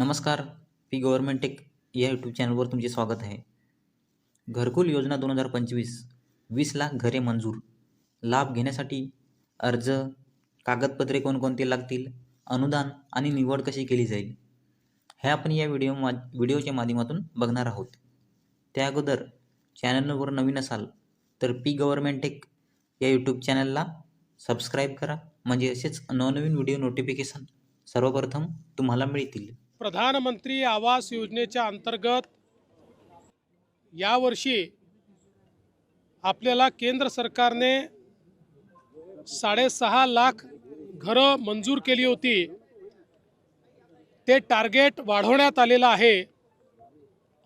नमस्कार P government tech या YouTube चॅनलवर तुमचे स्वागत आहे. घरकुल योजना दोन हजार पंचवीस वीस लाख घरे मंजूर. लाभ घेण्यासाठी अर्ज कागदपत्रे कोणकोणती लागतील अनुदान आणि निवड कशी केली जाईल हे आपण या व्हिडिओ मा व्हिडिओच्या माध्यमातून बघणार आहोत. त्या अगोदर चॅनलवर नवीन असाल तर पी गव्हर्मेंट टेक या यूट्यूब चॅनलला सबस्क्राईब करा. म्हणजे असेच नवनवीन व्हिडिओ नोटिफिकेशन सर्वप्रथम तुम्हाला मिळतील. प्रधानमंत्री आवास योजनेच्या अंतर्गत यावर्षी आपल्याला केंद्र सरकारने साडेसहा लाख घरं मंजूर केली होती. ते टार्गेट वाढवण्यात आलेलं आहे.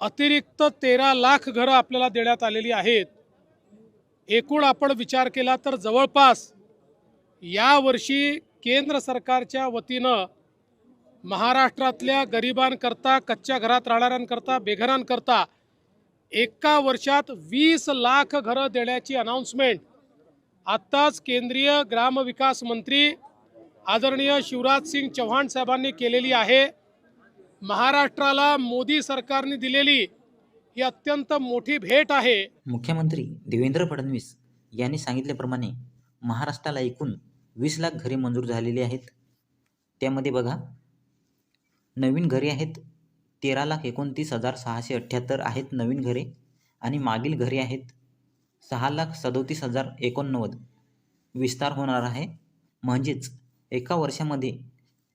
अतिरिक्त तेरा लाख घरं आपल्याला देण्यात आलेली आहेत. एकूण आपण विचार केला तर जवळपास यावर्षी केंद्र सरकारच्या वतीनं महाराष्ट्रातल्या गरिबांकरता कच्च्या घरात राहणाऱ्यांकरता बेघरांकरता एका वर्षात वीस लाख घरं देण्याची अनाऊन्समेंट आत्ताच केंद्रीय ग्रामविकास मंत्री आदरणीय शिवराज सिंग चव्हाण साहेबांनी केलेली आहे. महाराष्ट्राला मोदी सरकारने दिलेली ही अत्यंत मोठी भेट आहे. मुख्यमंत्री देवेंद्र फडणवीस यांनी सांगितल्याप्रमाणे महाराष्ट्राला एकूण वीस लाख घरे मंजूर झालेली आहेत. त्यामध्ये बघा नवीन घरे आहेत. तेरा लाख एकोणतीस हजार सहाशे अठ्ठ्याहत्तर आहेत नवीन घरे आणि मागील घरे आहेत सहा लाख सदोतीस हजार एकोणनव्वद. विस्तार होणार आहे. म्हणजेच एका वर्षामध्ये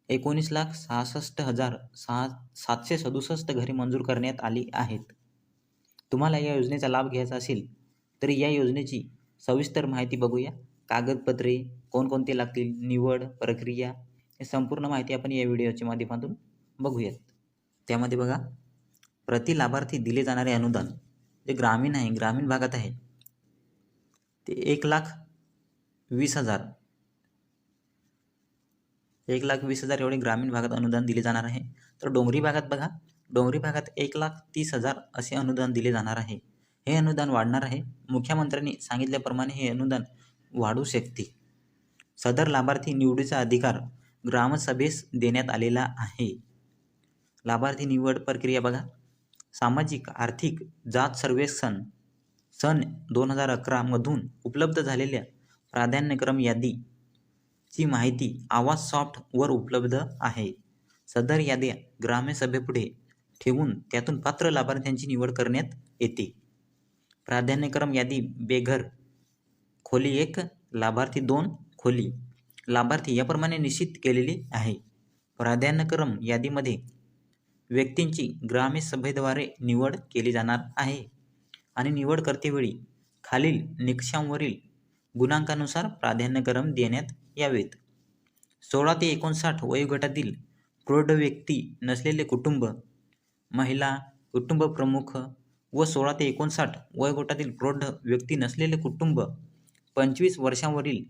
एकोणीस लाख सहासष्ट हजार सहा सातशे सदुसष्ट घरे मंजूर करण्यात आली आहेत. तुम्हाला या योजनेचा लाभ घ्यायचा असेल तर या योजनेची सविस्तर माहिती बघूया. कागदपत्रे कोणकोणते लागतील निवड प्रक्रिया हे संपूर्ण माहिती आपण या व्हिडिओच्या माध्यमातून बघूयात. त्यामध्ये बघा प्रति लाभार्थी दिले जाणारे अनुदान जे ग्रामीण आहे ग्रामीण भागात आहे ते एक लाख वीस हजार. एक लाख वीस हजार एवढे ग्रामीण भागात अनुदान दिले जाणार आहे. तर डोंगरी भागात बघा डोंगरी भागात एक लाख तीस हजार असे अनुदान दिले जाणार आहे. हे अनुदान वाढणार आहे. मुख्यमंत्र्यांनी सांगितल्याप्रमाणे हे अनुदान वाढू शकते. सदर लाभार्थी निवडीचा अधिकार ग्रामसभेस देण्यात आलेला आहे. लाभार्थी निवड प्रक्रिया बघा. सामाजिक आर्थिक जात सर्वेक्षण सन दोन हजार अकरामधून उपलब्ध झालेल्या प्राधान्यक्रम यादीची माहिती आवाज सॉफ्टवर उपलब्ध आहे. सदर याद्या ग्रामसभेपुढे ठेवून त्यातून पात्र लाभार्थ्यांची निवड करण्यात येते. प्राधान्यक्रम यादी बेघर खोली एक लाभार्थी दोन खोली. लाभार्थी याप्रमाणे निश्चित केलेली आहे. प्राधान्यक्रम यादीमध्ये व्यक्तींची ग्रामसभेद्वारे निवड केली जाणार आहे. आणि निवड करतेवेळी खालील निकषांवरील गुणांकानुसार प्राधान्यक्रम देण्यात यावेत. सोळा ते एकोणसाठ वयोगटातील प्रौढ व्यक्ती नसलेले कुटुंब महिला कुटुंब प्रमुख व सोळा ते एकोणसाठ वयोगटातील प्रौढ व्यक्ती नसलेले कुटुंब पंचवीस वर्षांवरील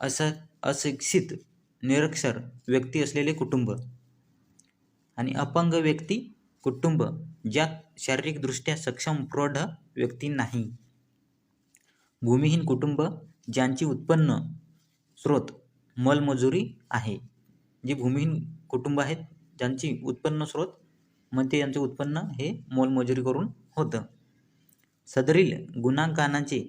अस अशिक्षित निरक्षर व्यक्ती असलेले कुटुंब आणि अपंग व्यक्ती कुटुंब ज्यात शारीरिकदृष्ट्या सक्षम प्रौढ व्यक्ती नाही. भूमिहीन कुटुंब ज्यांची उत्पन्न स्रोत मलमजुरी आहे. जे भूमिहीन कुटुंब आहेत ज्यांची उत्पन्न स्रोत म्हणजे यांचे उत्पन्न हे मोलमजुरी करून होतं. सदरील गुणांकानाचे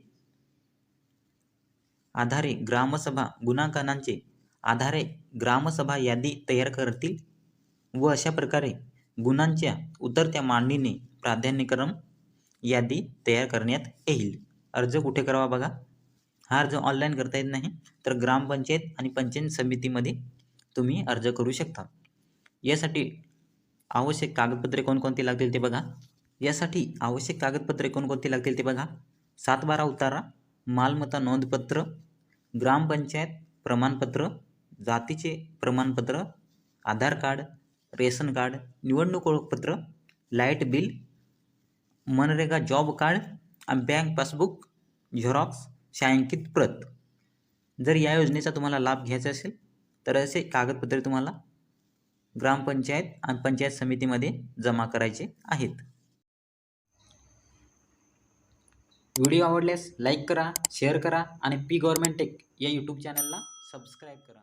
आधारे ग्रामसभा गुणांकनांचे आधारे ग्रामसभा यादी तयार करतील. व अशा प्रकारे गुणांच्या उतरत्या मांडणीने प्राधान्यक्रम यादी तयार करण्यात येईल. अर्ज कुठे करावा बघा? हा अर्ज ऑनलाईन करता येत नाही तर ग्रामपंचायत आणि पंचायत समितीमध्ये तुम्ही अर्ज करू शकता. यासाठी आवश्यक कागदपत्रे कोणकोणती लागतील ते बघा. यासाठी आवश्यक कागदपत्रे कोणकोणती लागतील ते बघा. सात बारा उतारा मालमत्ता नोंदपत्र ग्रामपंचायत प्रमाणपत्र जातीचे प्रमाणपत्र आधार कार्ड रेशन कार्ड निवडणूक ओळखपत्र light bill MNREGA job card आणि बँक पासबुक झेरॉक्स छायांकित प्रत. जर या योजनेचा तुम्हाला लाभ घ्यायचा असेल तर असे कागदपत्रे तुम्हाला ग्रामपंचायत आणि पंचायत समितीमध्ये जमा करायचे आहेत. व्हिडिओ आवडल्यास लाईक करा शेअर करा आणि पी गव्हर्मेंट टेक या यूट्यूब चॅनलला सबस्क्राईब करा.